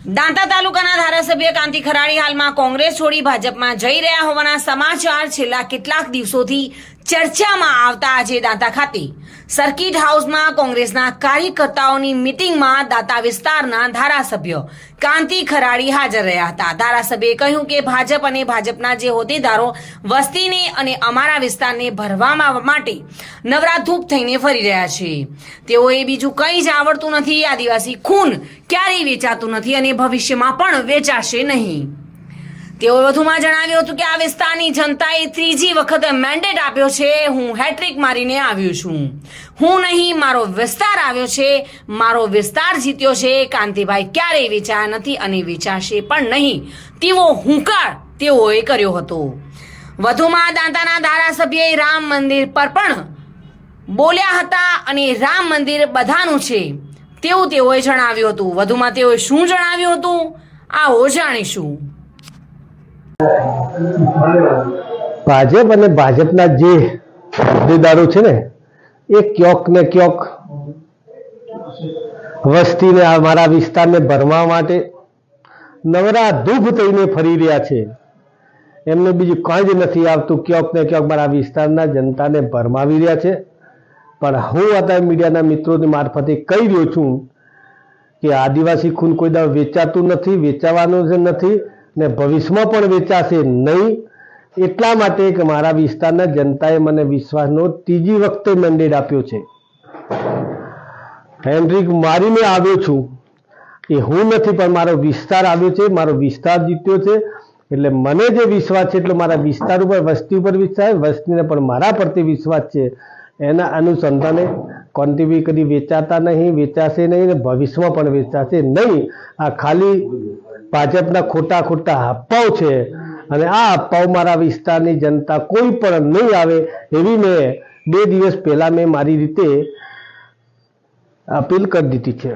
દાંતા તાલુકાના ધારાસભ્ય કાંતિ ખરાડી હાલમાં કોંગ્રેસ છોડી ભાજપમાં જઈ રહ્યા હોવાના સમાચાર છેલ્લા કેટલાક દિવસોથી ચર્ચામાં આવતા આજે દાંતા ખાતે. સર્કિટ હાઉસમાં કોંગ્રેસના કાર્યકર્તાઓની મિટિંગમાં દાંતા વિસ્તારના ધારાસભ્ય કાંતિ ખરાડી હાજર રહ્યા હતા. ધારાસભ્યએ કહ્યું કે ભાજપ અને ભાજપના જે હોદ્દેદારો વસ્તીને અને અમારા વિસ્તારને ભરવામાં માટે નવરા ધૂપ થઈને ફરી રહ્યા છે. તેઓએ બીજું કંઈ જ આવડતું નથી. આદિવાસી ખૂન ક્યારેય વેચાતું નથી અને ભવિષ્યમાં પણ વેચાશે નહીં. તેઓએ વધુમાં જણાવ્યું હતું કે આ વિસ્તારની જનતાએ ત્રીજી વખત મેન્ડેટ આપ્યો છે. હું હેટ્રિક મારીને આવ્યો છું. હું નહીં, મારો વિસ્તાર આવ્યો છે. મારો વિસ્તાર જીત્યો છે. કાંતિભાઈ ક્યારેય વેચાયા નથી અને વેચાશે પણ નહીં. તેવો હુંકાર તેઓએ કર્યો હતો. વધુમાં દાંતાના ધારાસભ્યએ રામ મંદિર પર પણ બોલ્યા હતા અને રામ મંદિર બધાનું છે. તેવું તેઓએ જણાવ્યું હતું. વધુમાં તેઓએ શું જણાવ્યું હતું? આવો જાણીશું. ભાજપ અને ભાજપના જે હોદ્દેદારો છે ને, એ ક્યોક ને ક્યોક વસ્તીને અમારા મારા વિસ્તારને ભરવા માટે નવરા ધૂપ થઈને ફરી રહ્યા છે. એમને બીજું કંઈ જ નથી આવતું. ક્યોક ને ક્યોક મારા વિસ્તારના જનતાને ભરમાવી રહ્યા છે. પણ હું અત્યારે મીડિયાના મિત્રોની મારફતે કહી રહ્યો છું કે આદિવાસી ખૂન કોઈ દાવ વેચાતું નથી, વેચાવાનું નથી. ને ભવિષ્યમાં પણ વેચાશે નહીં, એટલા માટે કે મારા વિસ્તારના જનતાએ મને વિશ્વાસનો ત્રીજી વખતે મેન્ડેટ આપ્યો છે. હેન્ડ્રિક મારીને આવ્યો છું. એ હું નથી, પણ મારો વિસ્તાર આવ્યો છે, મારો વિસ્તાર જીત્યો છે. એટલે મને જે વિશ્વાસ છે, એટલે મારા વિસ્તાર ઉપર, વસ્તી ઉપર વિશ્વાસ વસ્તીને પણ મારા પ્રત્યે વિશ્વાસ છે. એના અનુસંધાને કોન્ટ્રીબ્યુટ કરી વેચાતા નહીં, વેચાશે નહીં ને ભવિષ્યમાં પણ વેચાશે નહીં. આ ખાલી ભાજપના ખોટા ખોટા હપ્પાઓ છે. અને આ હપ્પાઓ મારા વિસ્તારની જનતા કોઈ પણ નહીં આવે એવી મેં બે દિવસ પહેલાં મેં મારી રીતે અપીલ કરી દીધી છે.